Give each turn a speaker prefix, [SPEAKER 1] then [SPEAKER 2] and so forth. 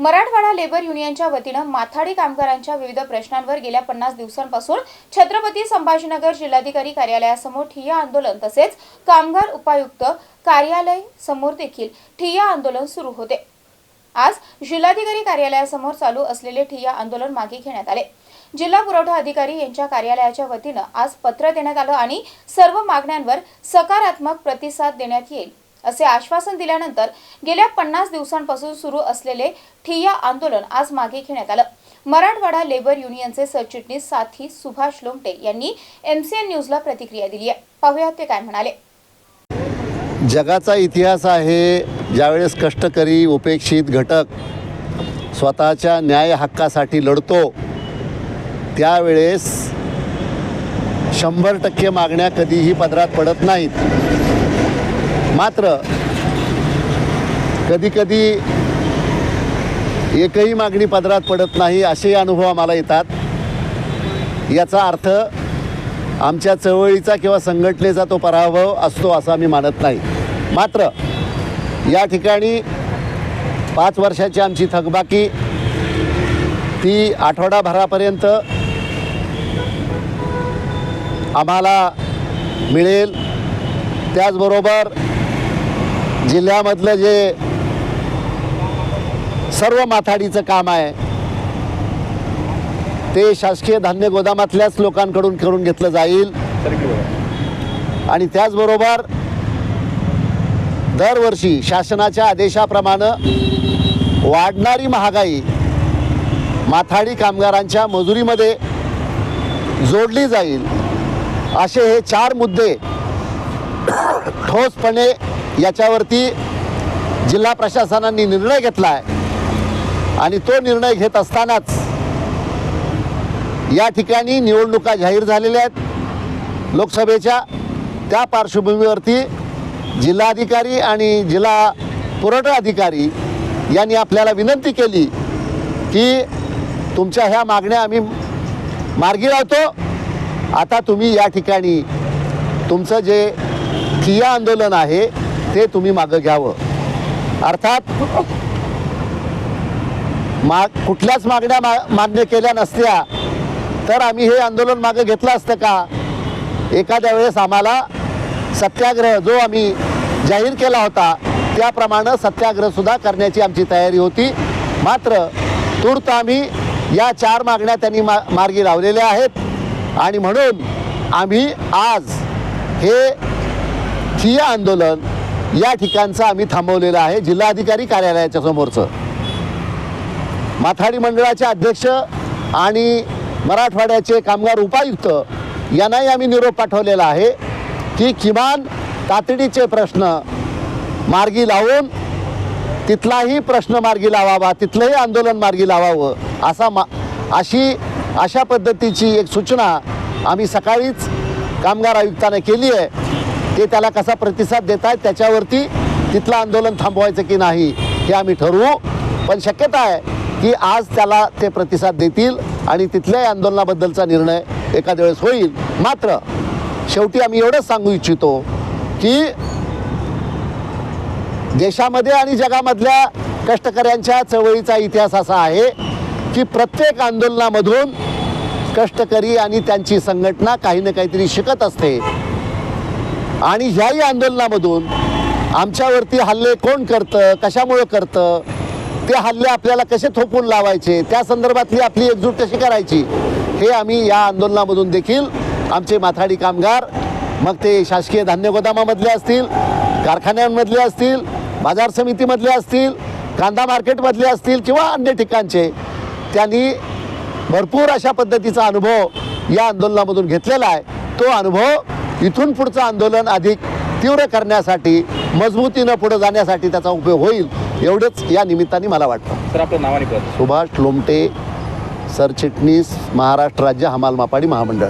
[SPEAKER 1] Marathwada labour युनियनच्या वतीनं माथाडी कामगारांच्या विविध प्रश्नांवर गेल्या पन्नास दिवसांपासून छत्रपती संभाजीनगर जिल्हाधिकारी कार्यालयासमोर ठिय्या आंदोलन तसेच कामगार उपायुक्त कार्यालय समोर देखील ठिय्या आंदोलन सुरू होते. आज जिल्हाधिकारी कार्यालयासमोर चालू असलेले ठिय्या आंदोलन मागे घेण्यात आले. जिल्हा पुरवठा अधिकारी यांच्या कार्यालयाच्या वतीनं आज पत्र देण्यात आलं आणि सर्व मागण्यांवर सकारात्मक प्रतिसाद देण्यात येईल. असे आश्वासन दिल्यानंतर गेल्या पन्नास दिवसांपासून सुरू असलेले ठिय्या आंदोलन आज मागे घेण्यात आलं. मराठवाडा लेबर युनियनचे सरचिटणीस साथी सुभाष लोमटे यांनी एमसीएन न्यूजला प्रतिक्रिया दिली आहे. पाहुयात ते काय म्हणाले.
[SPEAKER 2] जगाचा इतिहास आहे ज्यावेळेस कष्टकरी उपेक्षित घटक स्वतःच्या न्याय हक्कासाठी लढतो त्यावेळेस शंभर टक्के मागण्या कधीही पदरात पडत नाहीत. मात्र कधीकधी एकही मागणी पदरात पडत नाही असेही अनुभव आम्हाला येतात. याचा अर्थ आमच्या चळवळीचा किंवा संघटनेचा तो पराभव असतो असा मी मानत नाही. मात्र या ठिकाणी पाच वर्षाची आमची थकबाकी ती आठवडाभरापर्यंत आम्हाला मिळेल. त्याचबरोबर जिल्ह्यामधलं जे सर्व माथाडीचं काम आहे ते शासकीय धान्य गोदामातल्याच लोकांकडून करून घेतलं जाईल. आणि त्याचबरोबर दरवर्षी शासनाच्या आदेशाप्रमाणे वाढणारी महागाई माथाडी कामगारांच्या मजुरीमध्ये जोडली जाईल. असे हे चार मुद्दे ठोसपणे याच्यावरती जिल्हा प्रशासनाने निर्णय घेतला आहे आणि तो निर्णय घेत असतानाच या ठिकाणी निवडणुका जाहीर झालेल्या आहेत. लोकसभेच्या त्या पार्श्वभूमीवरती जिल्हाधिकारी आणि जिल्हा पुरवठा अधिकारी यांनी आपल्याला विनंती केली की तुमच्या ह्या मागण्या आम्ही मार्गी लावतो. आता तुम्ही या ठिकाणी तुमचं जे ठिय्या आंदोलन आहे ते तुम्ही मागं घ्यावं. अर्थात माग कुठल्याच मागण्या मा मान्य केल्या नसत्या तर आम्ही हे आंदोलन मागं घेतलं असतं का? एखाद्या वेळेस आम्हाला सत्याग्रह जो आम्ही जाहीर केला होता त्याप्रमाणे सत्याग्रहसुद्धा करण्याची आमची तयारी होती. मात्र तूर्त आम्ही या चार मागण्या त्यांनी मा मार्गी लावलेल्या आहेत. आणि म्हणून आम्ही आज हे ठिय्या आंदोलन या ठिकाणचं आम्ही थांबवलेलं आहे जिल्हाधिकारी कार्यालयाच्या समोरचं. माथाडी मंडळाचे अध्यक्ष आणि मराठवाड्याचे कामगार उपायुक्त यांनाही आम्ही निरोप पाठवलेला आहे की किमान तातडीचे प्रश्न मार्गी लावून तिथलाही प्रश्न मार्गी लावावा तिथलंही आंदोलन मार्गी लावावं असा मा अशी अशा पद्धतीची एक सूचना आम्ही सकाळीच कामगार आयुक्तानं केली आहे. ते त्याला कसा प्रतिसाद देत आहेत त्याच्यावरती तिथलं आंदोलन थांबवायचं की नाही हे आम्ही ठरवू. पण शक्यता आहे की आज त्याला ते प्रतिसाद देतील आणि तिथल्याही आंदोलनाबद्दलचा निर्णय एखाद्या वेळेस होईल. मात्र शेवटी आम्ही एवढंच सांगू इच्छितो की देशामध्ये आणि जगामधल्या कष्टकऱ्यांच्या चळवळीचा इतिहास असा आहे की प्रत्येक आंदोलनामधून कष्टकरी आणि त्यांची संघटना काही ना काहीतरी शिकत असते. आणि ह्याही आंदोलनामधून आमच्यावरती हल्ले कोण करतं कशामुळं करतं ते हल्ले आपल्याला कसे थोपून लावायचे त्या संदर्भातली आपली एकजूट कशी करायची हे आम्ही या आंदोलनामधून देखील आमचे माथाडी कामगार मग ते शासकीय धान्य गोदामामधले असतील कारखान्यांमधले असतील बाजार समितीमधले असतील कांदा मार्केटमधले असतील किंवा अन्य ठिकाणचे त्यांनी भरपूर अशा पद्धतीचा अनुभव या आंदोलनामधून घेतलेला आहे. तो अनुभव इथून पुढचं आंदोलन अधिक तीव्र करण्यासाठी मजबूतीनं पुढे जाण्यासाठी त्याचा उपयोग होईल एवढंच या निमित्ताने मला वाटतं.
[SPEAKER 3] सर आपलं
[SPEAKER 2] सुभाष लोमटे सरचिटणीस महाराष्ट्र राज्य हमाल मापाडी महामंडळ.